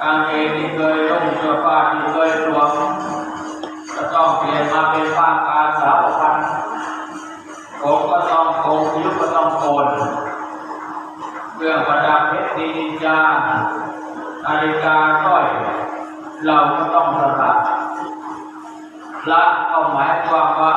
กางเกงที่เคยนุ่งเสื้อผ้าที่เคยสวมก็ต้องเปลี่ยนมาเป็นผ้ากาสาวพันผมก็ต้องโกนคิ้วก็ต้องโกนเครื่องประดับเพชรนินจานาฬิกาสร้อย เราก็ต้องสละละก็หมายความว่า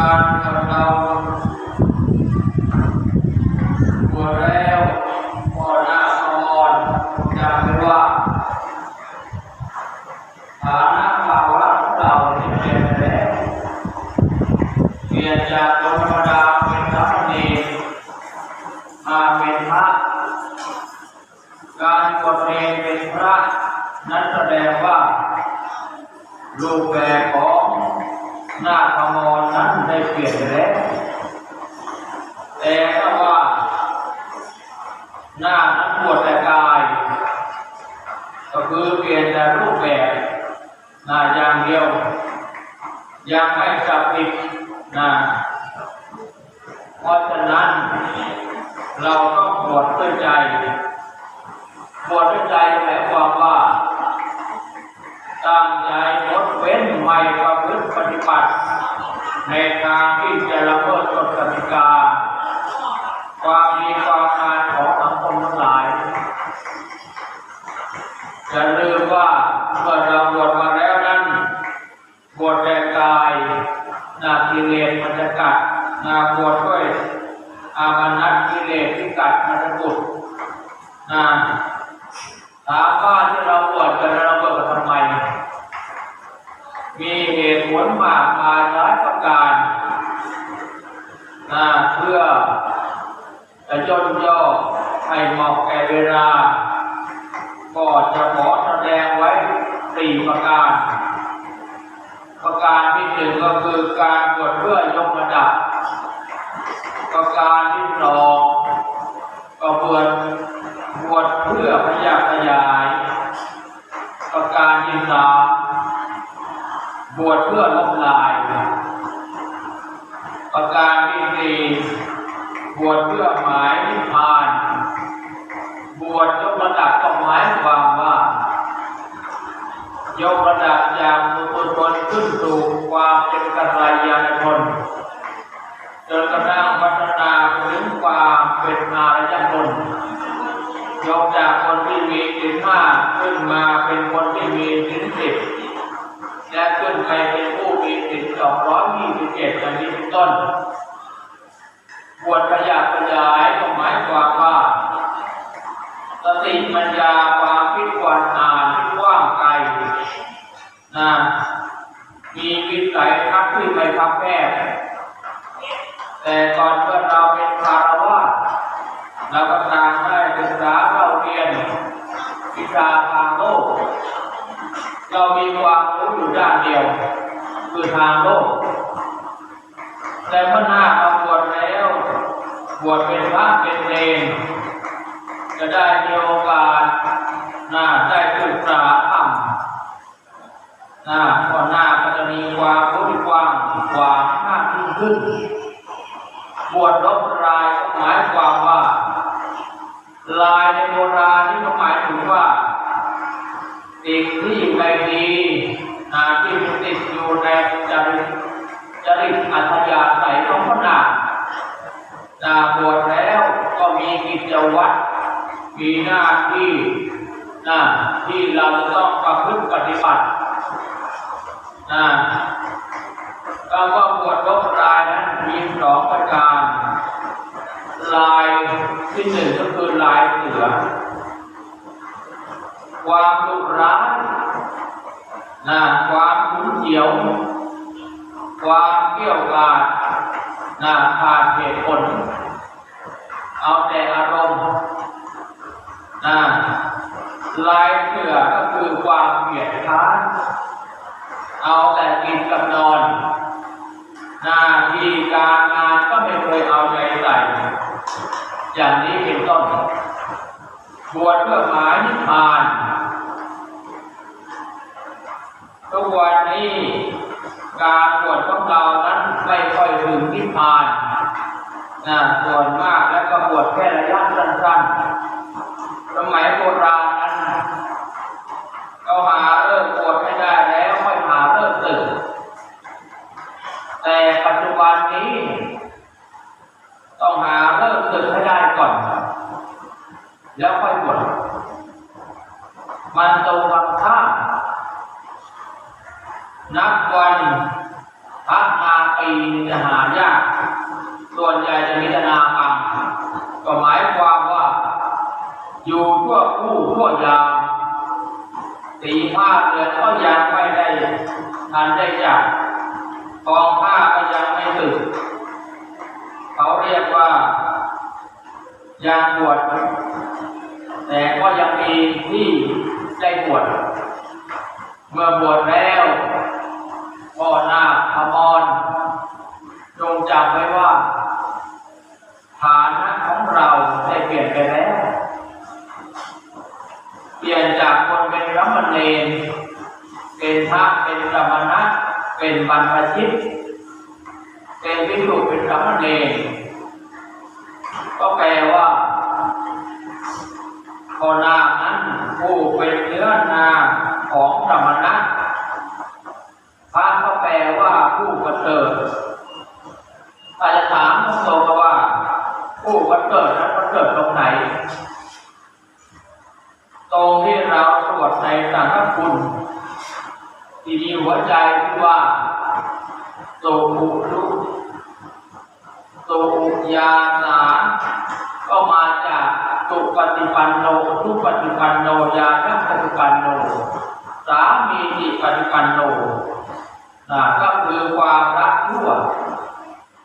การเกิดเราบวชแล้วพอหน้าพอมอนจำไว้ว่าฐานะภาวะเราเนี่เปลี่ยนไปแล้วเปลี่ยนจากธรรมดาเป็นสามเณรมาเป็นพระการบวชเองเป็นพระนั้นแสดงว่ารูปแบบของหน้าขมรนั้ นได้เปลี่ยนแล้วแต่ถ้าว่า หน้านั้นบวชแต่กาย ก็คือเปลี่ยนแต่รูปแบบหน้าอย่างเดียว ยังไม่จับติดหน้าเพราะฉะนั้น เราต้องบวชด้วยใจบวชด้วยใจหมายความว่าตั้งใจงดเว้นไม่ประพฤติปฏิบัติ ในทางที่จะละเมิดกฎกติกา ความมีความงานของสังคมทั้งหลายอย่าลืมว่าเมื่อเราบวชมาแล้วนั้นบวชแต่กายนากิเลสมันจะกัดนาบวชด้วยอามานัตกิเลสที่กัดมันจะบุดนะถามว่าที่เราบวชกันเราบวชกันทำไม มีเหตุผลมากมายหลายประการเพื่อจะจนย่อให้เหมาะแก่เวลา จนกระทั่งพัฒนาถึงความเป็นอารยชนยกจากคนที่มีศีลห้าขึ้นมาเป็นคนที่มีศีลสิบและขึ้นไปเป็นผู้มีศีลสองร้อยยี่สิบเจ็ดอย่างนี้เป็นต้น บวชขยับขยายก็หมายความว่า สติปัญญาความคิดความอ่านที่กว้างไกลนะมีวิสัยทัศน์ที่ไม่พับแคบ แต่ก่อนเมื่อเราเป็นคารวะเราก็ต่างได้ศึกษาเราเรียนวิชาทางโลก เรามีความรู้อยู่ด้านเดียว คือทางโลก แต่เมื่อหน้ามาบวชแล้วบวชเป็นพระเป็นเนรจะได้มีโอกาสนะได้ศึกษาธรรมนะก็หน้าก็จะมีความรู้ที่กว้างกว่ามากขึ้น วชลบรายหมายความว่า ลายในโบราณนี่หมายถึงว่าสิ่งที่ไม่ดีนะที่ติดอยู่ในจริตจริตอัธยาศัยของพระนานะบวชแล้วก็มีกิจวัตรมีหน้าที่นะที่เราจะต้องประพฤติปฏิบัตินะคำว่าบวชลบรายนั้นมีสองประการ ลาย ที่หนึ่งก็คือลายเสือความดุร้ายนะความขุนเฉียว ความเกี่ยวกาดนะขาดเหตุผล เอาแต่อารมณ์นะลายเสือก็คือความเกียดค้านเอาแต่กินกับนอน หน้าที่การงานก็ไม่เคยเอาใจใส่ อย่างนี้เป็นต้นบวชเพื่อหมายนิพพานทุกวันนี้การบวชของเรานั้นไม่ค่อยถึงนิพพานนะส่วนมากแล้วก็บวชแค่ระยะสั้นๆสมัยโบราณนั้นเขาหาเลิกบวชไม่ได้แล้วค่อยหาเลิกตื่นแต่ปัจจุบันนี้ ต้องหาเลิกตื่นให้ได้ก่อน แล้วค่อยบวชมันตรงกันข้ามนับวันพักมาปีจะหายาก ส่วนใหญ่จะมีนากรรมก็หมายความว่า อยู่ทั่วผู้ทั่วยามตีผ้าเรือนก็ยังไม่ได้ทันได้จับกองผ้าก็ยังไม่ถึงเขาเรียกว่า ยังบวชแต่ก็ยังมีที่ได้บวชเมื่อบวชแล้วพ่อนาคพมรจงจำไว้ว่าฐานะของเราได้เปลี่ยนไปแล้ว เปลี่ยนจากคนเป็นรัมเณรเป็นพระเป็นสมณะเป็นบรรพชิต เป็นวิสุเป็นรัมเณรก็แปลว่าพอนาคนั้นผู้เป็นเนื้อนาของสมณะพระก็แปลว่าผู้ประเสริฐถ้าจจะถามตรงๆว่า ผู้ประเสริฐนั้นประเสริฐตรงไหน ตรงที่เราตรวจในสังฆคุณที่มีหัวใจที่ว่าโตภูรุโตอุยา ตุปฏิปันโนทุปฏิปันโนยาทัปฏิปันโน สามีจิปฏิปันโนนะก็คือความรักทั่ว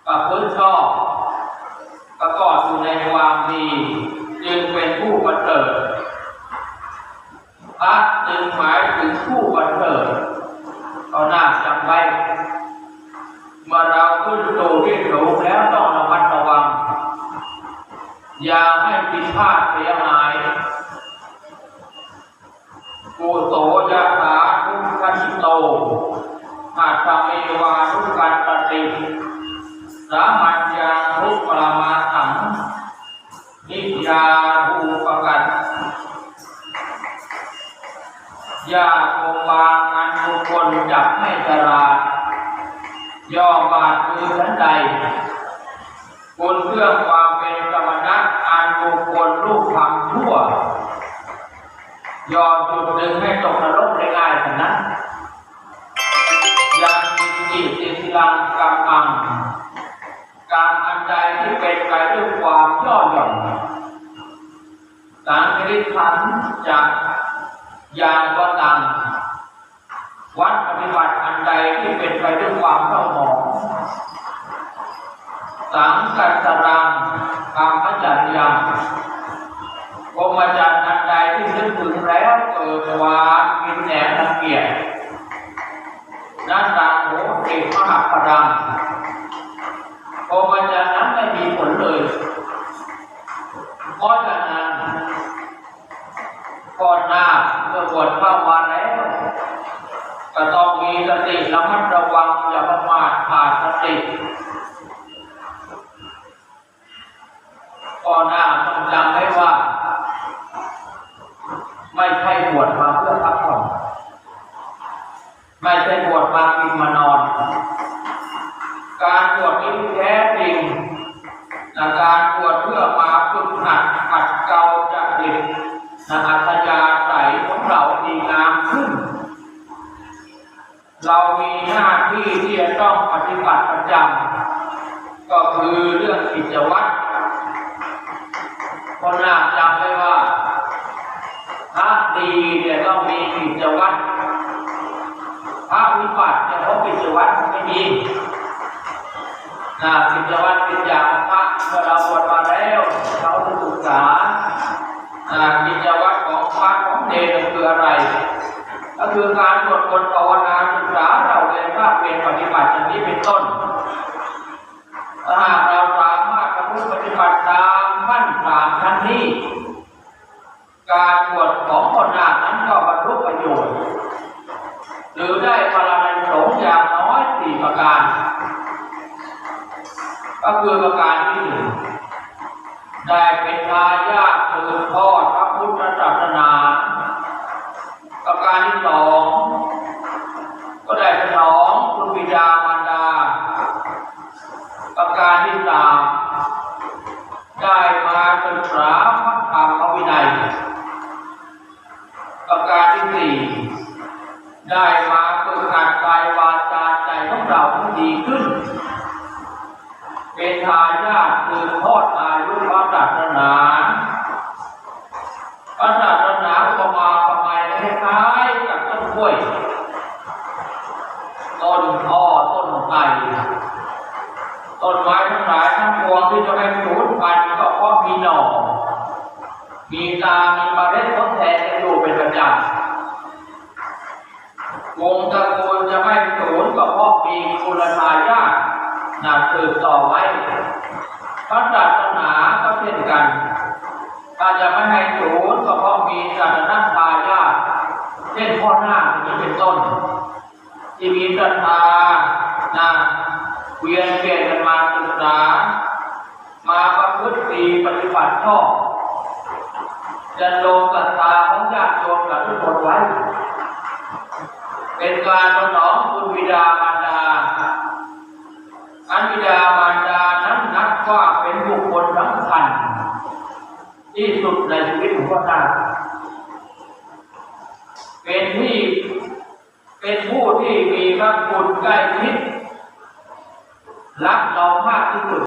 กับพื้นชอบประกอบอยู่ในความดีจึงเป็นผู้ประเสริฐพระจึงหมายถึงผู้ประเสริฐก็น่าจำไว้เมื่อเราขึ้นสู่ที่สูงแล้วต อย่าให้ผิดพลาดเสียหายกุโสยะถาทุกขันโตอาตเมวาทุกขันตติสามัญญาทุกปรมาถังนิยาภูปกัตยาคงบางอันบุคคลจับให้ตลาย่อบาดมือชั้นใด บนเครื่องความเป็นกรรมนัตอันบุคคลรูปทำชั่วยอมจุดดึงให้ตกนรกได้ง่ายขนาดยังมีจิตติสิลังกำมังการอันใดที่เป็นไปด้วยความย่อหย่อนสังคริทันจะยานวัตังวัดปฏิบัติอันใดที่เป็นไปด้วยความเศร้าหมอง สังกัสรังกรรมจัริยังกรมจันทร์อันใดที่นึกถึงแล้วเกิดวามกินแหนมรังเกียรตินั่นดังโหติมหาพดังกรมจันทร์นั้นไม่มีผลเลย เพราะฉะนั้นก่อนหน้าเมื่อบวชเข้ามาแล้ว ก็ต้องมีสติระมัดระวังอย่าประมาทขาดสติก่ อนหน้าต้องจำไว้ว่า ไม่ใช่บวชมาเพื่อพักผ่อนไม่ใช่บวชมากินมานอน การบวชนี้แท้จริงนะการบวชเพื่อมาฝึกหัดขัดเกลาจริตนะอัตยาใสยของเราดีงามขึ้น เรามีหน้าที่ที่จะต้องปฏิบัติประจำก็คือเรื่องกิจวัตร คนน่าจำได้ว่าพระดีเนี่ยต้องมีกิจวัตรพระวิบัติเนี่ยเขากิจวัตรไม่มีนะกิจวัตรเป็นอย่าง หรือได้ปรานสงอย่างน้อยสี่ประการ ก็คือประการที่หนึ่งได้เป็นทายาทสืบทอดพระพุทธศาสนา ประการที่สองก็ได้สนองคุณบิดามารดา ประการที่สาม กับต้นกล้วย ต้นอ้อต้นไทรต้นไม้ทั้งหลายทั้งปวงที่จะไม่สูญพันธุ์ก็เพราะมีหน่อ มีตา มีเมล็ดทดแทนกันอยู่เป็นประจำวงตระกูลจะไม่สูญก็เพราะมีคุณทายาทนาสืบต่อไว้พระศาสนาก็เช่นกัน ถ้าจะไม่ให้สูญก็เพราะมีศาสนาทายาทเช่นพ่อหน้าอย่างนี้เป็นต้น ที่มีศรัทธานะเวียนเปลี่ยนกันมาศึกษา มาประพฤติดี ปฏิบัติชอบจะโลงศรัทธาของญาติโยมกับทุกคนไว้ เป็นการสนองคุณบิดามารดา อันบิดามารดานั้นนับว่าเป็นบุคคลสำคัญ ที่สุดในชีวิตของพ่อหน้าเป็นที่เป็นผู้ที่มีพระคุณใกล้ชิดรักเรามากที่สุด